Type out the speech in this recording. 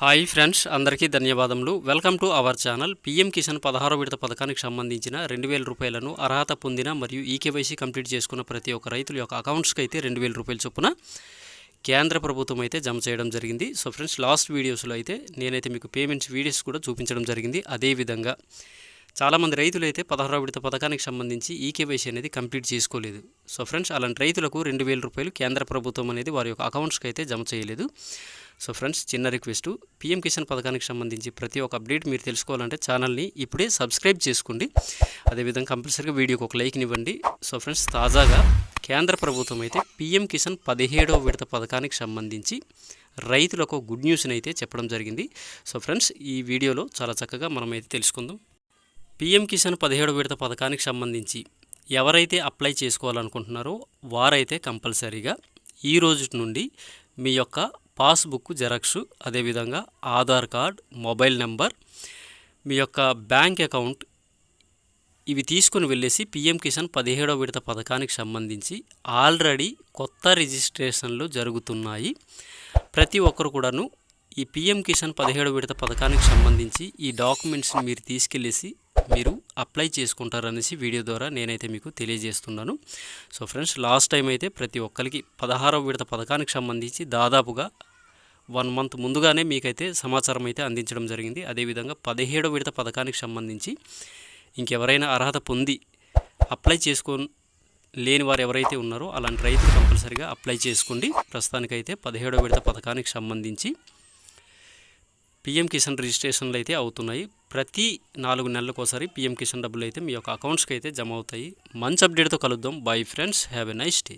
Hi friends అందరికీ ధన్యవాదములు. Welcome to our channel. PM Kisan పదహారో విడత పథకానికి సంబంధించిన రెండు వేల రూపాయలను అర్హత పొందిన మరియు ఈకేవైసీ కంప్లీట్ చేసుకున్న ప్రతి ఒక్క రైతుల యొక్క అకౌంట్స్కి అయితే రెండు వేల రూపాయల చొప్పున కేంద్ర ప్రభుత్వం అయితే జమ చేయడం జరిగింది. సో ఫ్రెండ్స్ లాస్ట్ వీడియోస్లో అయితే నేనైతే మీకు పేమెంట్స్ వీడియోస్ కూడా చూపించడం జరిగింది. అదేవిధంగా చాలామంది రైతులు అయితే పదహారో విడత పథకానికి సంబంధించి ఈకేవైసీ అనేది కంప్లీట్ చేసుకోలేదు. సో ఫ్రెండ్స్ అలాంటి రైతులకు రెండు వేల రూపాయలు కేంద్ర ప్రభుత్వం అనేది వారి యొక్క అకౌంట్స్కి అయితే జమ చేయలేదు. సో ఫ్రెండ్స్ చిన్న రిక్వెస్ట్. పీఎం కిసాన్ పథకానికి సంబంధించి ప్రతి ఒక్క అప్డేట్ మీరు తెలుసుకోవాలంటే ఛానల్ని ఇప్పుడే సబ్స్క్రైబ్ చేసుకోండి. అదేవిధంగా కంపల్సరీగా వీడియోకి ఒక లైక్నివ్వండి సో ఫ్రెండ్స్ తాజాగా కేంద్ర ప్రభుత్వం అయితే పీఎం కిసాన్ పదిహేడవ విడత పథకానికి సంబంధించి రైతులకు గుడ్ న్యూస్ని అయితే చెప్పడం జరిగింది. సో ఫ్రెండ్స్ ఈ వీడియోలో చాలా చక్కగా మనమైతే తెలుసుకుందాం. పీఎం కిసాన్ పదిహేడు విడత పథకానికి సంబంధించి ఎవరైతే అప్లై చేసుకోవాలనుకుంటున్నారో వారైతే కంపల్సరీగా ఈ రోజు నుండి మీ యొక్క పాస్బుక్ జెరాక్స్ అదేవిధంగా ఆధార్ కార్డ్ మొబైల్ నెంబర్ మీ యొక్క బ్యాంక్ అకౌంట్ ఇవి తీసుకుని వెళ్ళేసి పీఎం కిసాన్ పదిహేడవ విడత పథకానికి సంబంధించి ఆల్రెడీ కొత్త రిజిస్ట్రేషన్లు జరుగుతున్నాయి. ప్రతి ఒక్కరు కూడాను ఈ పీఎం కిసాన్ పదిహేడు విడత పథకానికి సంబంధించి ఈ డాక్యుమెంట్స్ని మీరు తీసుకెళ్ళేసి మీరు అప్లై చేసుకుంటారనేసి వీడియో ద్వారా నేనైతే మీకు తెలియజేస్తున్నాను. సో ఫ్రెండ్స్ లాస్ట్ టైం అయితే ప్రతి ఒక్కరికి పదహారవ విడత పథకానికి సంబంధించి దాదాపుగా వన్ మంత్ ముందుగానే మీకైతే సమాచారం అయితే అందించడం జరిగింది. అదేవిధంగా పదిహేడో విడత పథకానికి సంబంధించి ఇంకెవరైనా అర్హత పొంది అప్లై చేసుకో లేని వారు ఎవరైతే ఉన్నారో అలాంటి రైతులు కంపల్సరిగా అప్లై చేసుకోండి. ప్రస్తుతానికైతే పదిహేడో విడత పథకానికి సంబంధించి పీఎం కిసాన్ రిజిస్ట్రేషన్లు అయితే అవుతున్నాయి. ప్రతి నాలుగు నెలలకు పిఎం పీఎం కిసాన్ డబ్బులు అయితే మీ యొక్క అకౌంట్స్కి అయితే జమ అవుతాయి. మంచి అప్డేట్తో కలుద్దాం. Bye friends. Have a nice day.